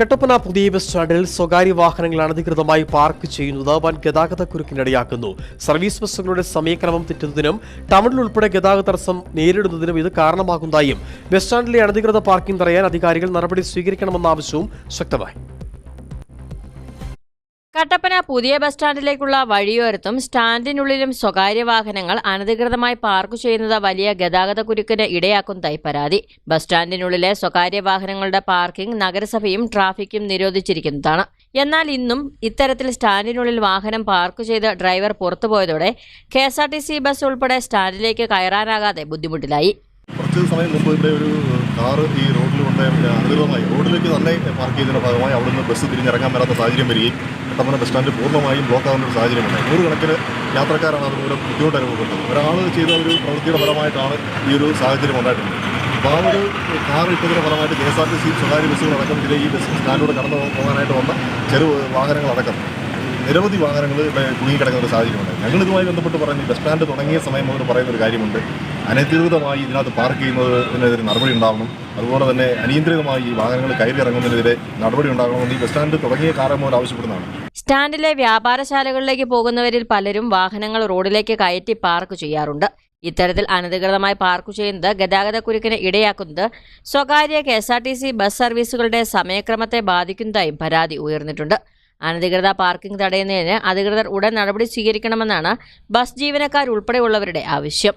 കട്ടപ്പന പുതിയ ബസ് സ്റ്റാൻഡിൽ സ്വകാര്യ വാഹനങ്ങൾ അനധികൃതമായി പാർക്ക് ചെയ്യുന്നത്. വൻ ഗതാഗത കുരുക്കിനിടയാക്കുന്നു സർവീസ് ബസ്സുകളുടെ സമയക്രമം തെറ്റുന്നതിനും ടൗണിൽ ഉൾപ്പെടെ ഗതാഗത തടസ്സം നേരിടുന്നതിനും ഇത് കാരണമാകുന്നതായും ബസ് സ്റ്റാൻഡിലെ അനധികൃത പാർക്കിംഗ് തടയാൻ അധികാരികൾ നടപടി സ്വീകരിക്കണമെന്ന ആവശ്യവും ശക്തമായി. കട്ടപ്പന പുതിയ ബസ് സ്റ്റാൻഡിലേക്കുള്ള വഴിയോരത്തും സ്റ്റാൻഡിനുള്ളിലും സ്വകാര്യ വാഹനങ്ങൾ അനധികൃതമായി പാർക്ക് ചെയ്യുന്നത് വലിയ ഗതാഗത കുരുക്കിന് ഇടയാക്കുന്നതായി പരാതി. ബസ് സ്റ്റാൻഡിനുള്ളിലെ സ്വകാര്യ വാഹനങ്ങളുടെ പാർക്കിംഗ് നഗരസഭയും ട്രാഫിക്കും നിരോധിച്ചിരിക്കുന്നതാണ്. എന്നാൽ ഇന്നും ഇത്തരത്തിൽ സ്റ്റാൻഡിനുള്ളിൽ വാഹനം പാർക്ക് ചെയ്ത് ഡ്രൈവർ പുറത്തുപോയതോടെ കെ ബസ് ഉൾപ്പെടെ സ്റ്റാൻഡിലേക്ക് കയറാനാകാതെ ബുദ്ധിമുട്ടിലായി. കുറച്ച് സമയം മുമ്പ് ഇവിടെ ഒരു കാറ് ഈ റോഡിൽ കൊണ്ട് അനധികൃതമായി റോഡിലേക്ക് തന്നെ പാർക്ക് ചെയ്തതിന്റെ ഭാഗമായി അവിടെ നിന്ന് ബസ് തിരിഞ്ഞിറങ്ങാൻ വരാത്ത സാഹചര്യം വരികയും കട്ടപ്പന ബസ് സ്റ്റാൻഡ് പൂർണമായും ബ്ലോക്ക് ആകുന്ന ഒരു സാഹചര്യമുണ്ട് നൂറുകണക്കിന് യാത്രക്കാരാണ് അതുമൂലം ബുദ്ധിമുട്ട് അനുഭവപ്പെട്ടത്. ഒരാൾ ചെയ്ത ഒരു പ്രവൃത്തിയുടെ ഫലമായിട്ടാണ് ഈ ഒരു സാഹചര്യം ഉണ്ടായിട്ടുള്ളത്. അപ്പോൾ ആ ഒരു കാർ ഇട്ടതിന്റെ ഫലമായിട്ട് K S R T C സ്വകാര്യ ബസ്സുകളടക്കം ഇതിലെ ഈ ബസ് സ്റ്റാൻഡിലൂടെ കടന്നു പോകാനായിട്ട് വന്ന ചെറു വാഹനങ്ങൾ അടക്കം. നിരവധി വാഹനങ്ങൾ ഇവിടെ കുടുങ്ങിക്കിടക്കുന്ന ഒരു സാഹചര്യമുണ്ട് ഞങ്ങൾ ഇതുമായി ബന്ധപ്പെട്ട് പറയുന്നത് ബസ് സ്റ്റാൻഡ് തുടങ്ങിയ സമയം മുതൽ പറയുന്ന ഒരു കാര്യമുണ്ട്. അനധികൃതമായി ഇതിനകത്ത് പാർക്ക് ചെയ്യുന്നതിനെതിരെ നടപടി ഉണ്ടാവണം. അതുപോലെ തന്നെ അനിയന്ത്രിതമായി ഈ വാഹനങ്ങൾ കയറി ഇറങ്ങുന്നതിനെതിരെ നടപടി ഉണ്ടാകണമെന്ന് ഈ ബസ് സ്റ്റാൻഡ് തുടങ്ങിയ കാലം മുതൽ ആവശ്യപ്പെടുന്നതാണ്. സ്റ്റാൻഡിലെ വ്യാപാരശാലകളിലേക്ക് പോകുന്നവരിൽ പലരും വാഹനങ്ങൾ റോഡിലേക്ക് കയറ്റി പാർക്ക് ചെയ്യാറുണ്ട്. ഇത്തരത്തിൽ അനധികൃതമായി പാർക്ക് ചെയ്യുന്നത് ഗതാഗത കുരുക്കിന് ഇടയാക്കുന്നത് സ്വകാര്യ K S R T C bus സർവീസുകളുടെ സമയക്രമത്തെ ബാധിക്കുന്നതായും പരാതി ഉയർന്നിട്ടുണ്ട്. അനധികൃത പാർക്കിംഗ് തടയുന്നതിന് അധികൃതർ ഉടൻ നടപടി സ്വീകരിക്കണമെന്നാണ് ബസ് ജീവനക്കാർ ഉൾപ്പെടെയുള്ളവരുടെ ആവശ്യം.